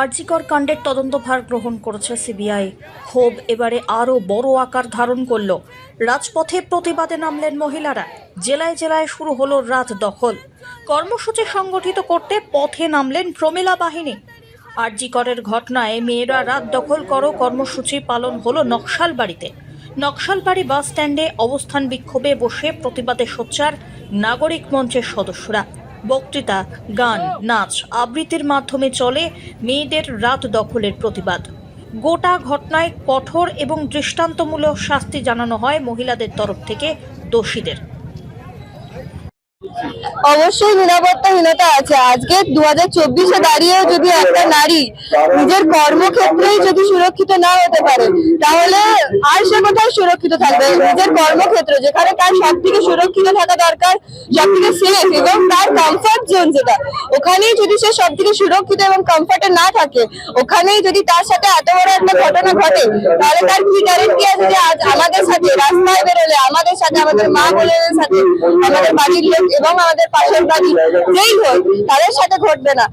আরজিকর কাণ্ডের তদন্তভার গ্রহণ করেছে সিবিআই। ক্ষোভ এবারে আরও বড় আকার ধারণ করল। রাজপথে প্রতিবাদে নামলেন মহিলারা। জেলায় জেলায় শুরু হলো রাত দখল। কর্মসূচি সংগঠিত করতে পথে নামলেন প্রমিলা বাহিনী। আরজিকরের ঘটনায় মেয়েরা রাত দখল করো, কর্মসূচি পালন হলো নকশালবাড়িতে। নকশালবাড়ি বাস স্ট্যান্ডে অবস্থান বিক্ষোভে বসে প্রতিবাদে সোচ্চার নাগরিক মঞ্চের সদস্যরা। বক্তৃতা, গান, নাচ আবৃত্তির মাধ্যমে চলে মেয়েদের রাত দখলের প্রতিবাদ। গোটা ঘটনায় কঠোর এবং দৃষ্টান্তমূলক শাস্তি জানানো হয় মহিলাদের তরফ থেকে দোষীদের। অবশ্যই নিরাপত্তাহীনতা আছে। আজকে দু হাজার চব্বিশে দাঁড়িয়েও যদি একটা নারী নিজের কর্মক্ষেত্রেই যদি সুরক্ষিত না হতে পারে, তাহলে আর সে কোথায় সুরক্ষিত থাকবে? নিজের কর্মক্ষেত্র, যেখানে তার সব থেকে সুরক্ষিত থাকা দরকার সব থেকে সেফ এবং তার কমফর্ট জোন যেটা, ওখানেই যদি সে সব থেকে সুরক্ষিত এবং কমফর্টে না থাকে, ওখানেই যদি তার সাথে এত বড় একটা ঘটনা ঘটে, তাহলে তার কি গ্যারেন্টি আছে যে আজ আমাদের সাথে রাস্তায় বেরোলে, আমাদের সাথে আমাদের মা বোনের সাথে, আমাদের বাড়ির লোক এবং আমাদের তাদের সাথে ঘটবে না।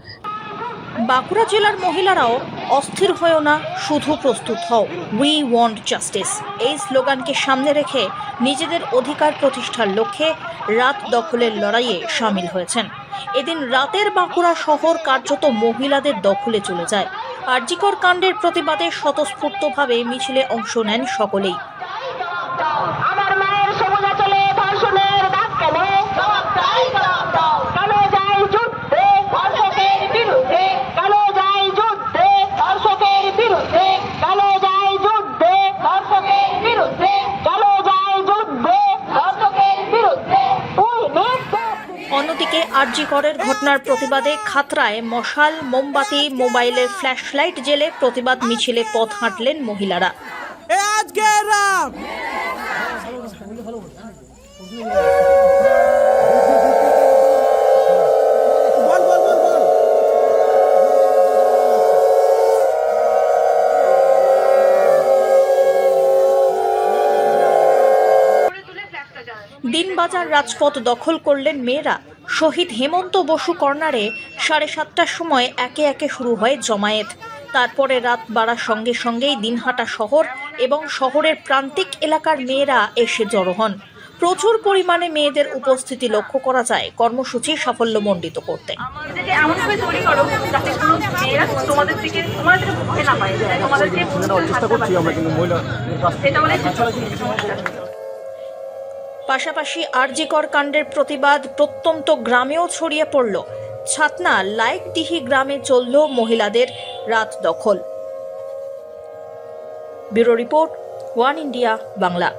বাঁকুড়া জেলার মহিলারাও অস্থির হয়েও না, শুধু প্রস্তুত হও। উই ওয়ান্ট জাস্টিস এই স্লোগানকে সামনে রেখে নিজেদের অধিকার প্রতিষ্ঠার লক্ষ্যে রাত দখলের লড়াইয়ে সামিল হয়েছেন। এদিন রাতের বাঁকুড়া শহর কার্যত মহিলাদের দখলে চলে যায়। আরজিকর কাণ্ডের প্রতিবাদে স্বতঃস্ফূর্তভাবে মিছিলে অংশ নেন সকলেই। অন্যদিকে আরজি করের ঘটনার প্রতিবাদে খাতরায় মশাল মোমবাতি মোবাইলের ফ্ল্যাশ লাইট জেলে প্রতিবাদ মিছিলে পথ হাঁটলেন মহিলারা। দিনবাজার রাজপথ দখল করলেন মেয়েরা। শহীদ হেমন্ত বসু কর্নারে সাড়ে সাতটার সময় একে একে শুরু হয় জমায়েত। তারপরে রাত বাড়ার সঙ্গে সঙ্গেই দিনহাটা শহর এবং শহরের প্রান্তিক এলাকার মেয়েরা এসে জড়ো হন। প্রচুর পরিমাণে মেয়েদের উপস্থিতি লক্ষ্য করা যায় কর্মসূচি সাফল্যমণ্ডিত করতে। আমাদেরকে এমনভাবে তৈরি করো যাতে মেয়েরা তোমাদের থেকে তোমাদের থেকে না পায় তোমাদেরকে চেষ্টা করছি আমরা কিন্তু মহিলা এটা বলে পাশাপাশি আরজিকর কাণ্ডের প্রতিবাদ প্রত্যন্ত গ্রামেও ছড়িয়ে পড়ল। ছাতনা লাইকটিহি গ্রামে চলল মহিলাদের রাত দখল। Bureau report, one India, Bangla.